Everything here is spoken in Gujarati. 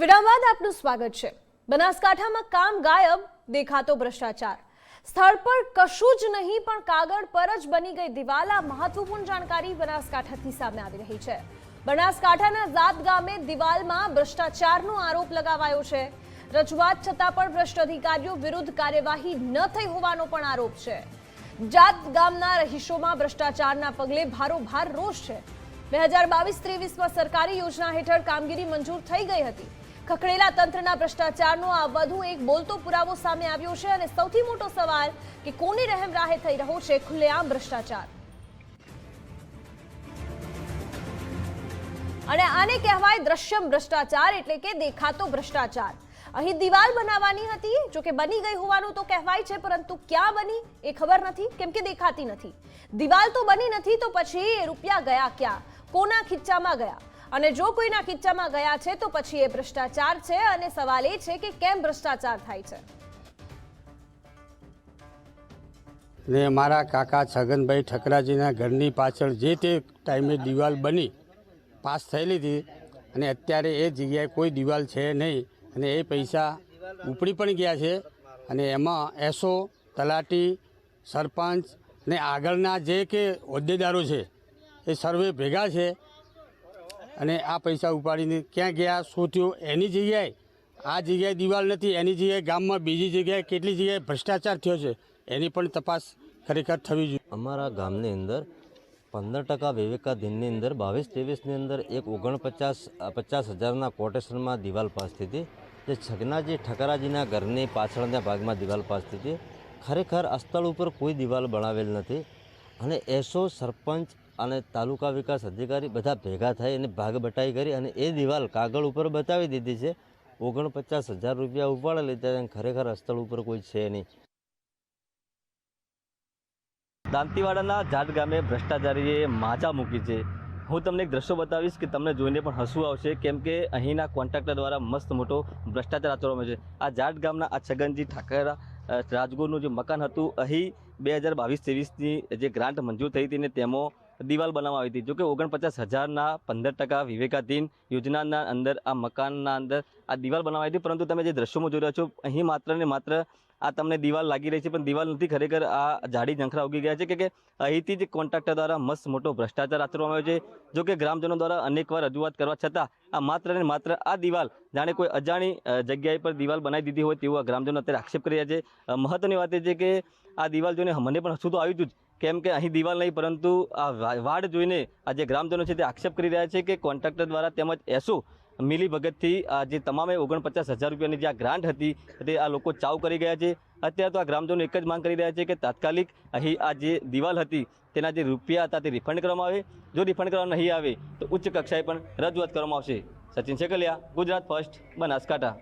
વિરામ બાદ આપનું સ્વાગત છે. બનાસકાંઠામાં કામ ગાયબ, દેખાતો ભ્રષ્ટાચાર. સ્થળ પર કશું જ નહીં, પણ કાગળ પર જ બની ગઈ દિવાલ. આ મહત્વપૂર્ણ જાણકારી બનાસકાંઠાથી સામે આવી રહી છે. બનાસકાંઠાના જાત ગામે દિવાલમાં ભ્રષ્ટાચારનો આરોપ લગાવાયો છે. રજૂઆત છતાં પણ ભ્રષ્ટ અધિકારીઓ વિરુદ્ધ કાર્યવાહી ન થઈ હોવાનો પણ આરોપ છે. જાત ગામના રહીશોમાં ભ્રષ્ટાચારના પગલે ભારોભાર રોષ છે. બે હજાર બાવીસ ત્રેવીસમાં સરકારી યોજના હેઠળ કામગીરી મંજૂર થઈ ગઈ હતી. ખખડેલા તંત્રના ભ્રષ્ટાચારનો આ વધુ એક બોલતો પુરાવો સામે આવ્યો છે અને સૌથી મોટો સવાલ કે કોની રહેમ રાહે થઈ રહ્યો છે ખુલ્લેઆમ ભ્રષ્ટાચાર? અને આને કહેવાય દ્રશ્યમ ભ્રષ્ટાચાર એટલે કે દેખાતો ભ્રષ્ટાચાર. અહીં દિવાલ બનાવવાની હતી, જો કે બની ગઈ હોવાનું તો કહેવાય છે, પરંતુ ક્યાં બની એ ખબર નથી, કેમ કે દેખાતી નથી. દિવાલ તો બની નથી તો પછી રૂપિયા ગયા ક્યાં? કોના ખીચ્ચામાં ગયા? અને જો કોઈના ખીચ્ચામાં ગયા છે, તો પછી એ ભ્રષ્ટાચાર છે અને સવાલ એ છે કે કેમ ભ્રષ્ટાચાર થાય છે? ને મારા કાકા છગનભાઈ ઠકરાજીના ઘરની પાછળ જે તે ટાઈમે દિવાલ બની, પાસ થયેલી હતી અને અત્યારે એ જગ્યાએ કોઈ દિવાલ છે નહીં અને એ પૈસા ઉપડી પણ ગયા છે અને એમાં એસો, તલાટી, સરપંચ ને આગળના જે કે હોદ્દેદારો છે, એ સર્વે ભેગા છે અને આ પૈસા ઉપાડીને ક્યાં ગયા, શું થયું, એની જગ્યાએ, આ જગ્યાએ દિવાલ નથી, એની જગ્યાએ ગામમાં બીજી જગ્યાએ કેટલી જગ્યાએ ભ્રષ્ટાચાર થયો છે, એની પણ તપાસ ખરેખર થવી જોઈએ. અમારા ગામની અંદર પંદર ટકા વિવેકાધીનની અંદર, બાવીસ ત્રેવીસની અંદર એક ઓગણપચાસ, પચાસ હજારના કોટેશનમાં દિવાલ પાસ હતી. જે છગનાજી ઠકરાજીના ઘરની પાછળના ભાગમાં દિવાલ પાસ થઈ હતી. ખરેખર અસ્થળ સ્થળ ઉપર કોઈ દિવાલ બનાવેલ નથી. અને એસો સરપંચ અને તાલુકા વિકાસ અધિકારી બધા ભેગા થઈ અને ભાગ બટાઈ કરી અને એ દિવાલ કાગળ ઉપર બતાવી દીધી છે. ઓગણપચાસ હજાર રૂપિયા ઉપાડે લીધા ખરેખર સ્થળ ઉપર કોઈ છે નહીં. દાંતીવાડાના જાટ ગામે ભ્રષ્ટાચારીએ માજા મૂકી છે. હું તમને એક દ્રશ્યો બતાવીશ કે તમને જોઈને પણ હસવું આવશે, કેમ કે અહીંના કોન્ટ્રાક્ટર દ્વારા મસ્ત મોટો ભ્રષ્ટાચાર આચરવામાં છે. આ જાટ ગામના આ છગનજી ઠાકરા રાજગોરનું જે મકાન હતું, અહીં બે હજાર બાવીસ ત્રેવીસની જે ગ્રાન્ટ મંજૂર થઈ હતી ને તેમાં દિવાલ બનાવવામાં આવી હતી. જોકે ઓગણપચાસ હજારના પંદર ટકા વિવેકાધીન યોજનાના અંદર, આ મકાનના અંદર આ દિવાલ બનાવાઈ હતી. પરંતુ તમે જે દ્રશ્યોમાં જોઈ રહ્યા છો, અહીં માત્ર ને માત્ર આ તમને દિવાલ લાગી રહી છે, પણ દિવાલ નથી. ખરેખર આ જાડી ઝંખરા ઉગી ગયા છે કે અહીંથી જ કોન્ટ્રાક્ટર દ્વારા મસ્ત મોટો ભ્રષ્ટાચાર આચરવામાં આવ્યો છે. જો કે ગ્રામજનો દ્વારા અનેકવાર રજૂઆત કરવા છતાં આ માત્ર ને માત્ર આ દિવાલ, જાણે કોઈ અજાણી જગ્યાએ પર દિવાલ બનાવી દીધી હોય તેવું આ ગ્રામજનો અત્યારે આક્ષેપ કરી રહ્યા છે. મહત્વની વાત એ છે કે આ દિવાલ જોઈને મને પણ હસું તો આવ્યું હતું જ કેમ કે અહીં દિવાલ નહીં, પરંતુ આ વાડ જોઈને આ જે ગ્રામજનો છે તે આક્ષેપ કરી રહ્યા છે કે કોન્ટ્રાક્ટર દ્વારા તેમજ એસો મિલી ભગતથી આ જે તમામે ઓગણપચાસ હજાર રૂપિયાની જે આ ગ્રાન્ટ હતી તે આ લોકો ચાવ કરી ગયા છે. અત્યારે તો આ ગ્રામજનો એક જ માંગ કરી રહ્યા છે કે તાત્કાલિક અહીં આ જે દિવાલ હતી તેના જે રૂપિયા હતા તે રિફંડ કરવામાં આવે. જો રિફંડ કરવામાં નહીં આવે તો ઉચ્ચ કક્ષાએ પણ રજૂઆત કરવામાં આવશે. સચિન સેકલિયા ગુજરાત ફર્સ્ટ, બનાસકાંઠા.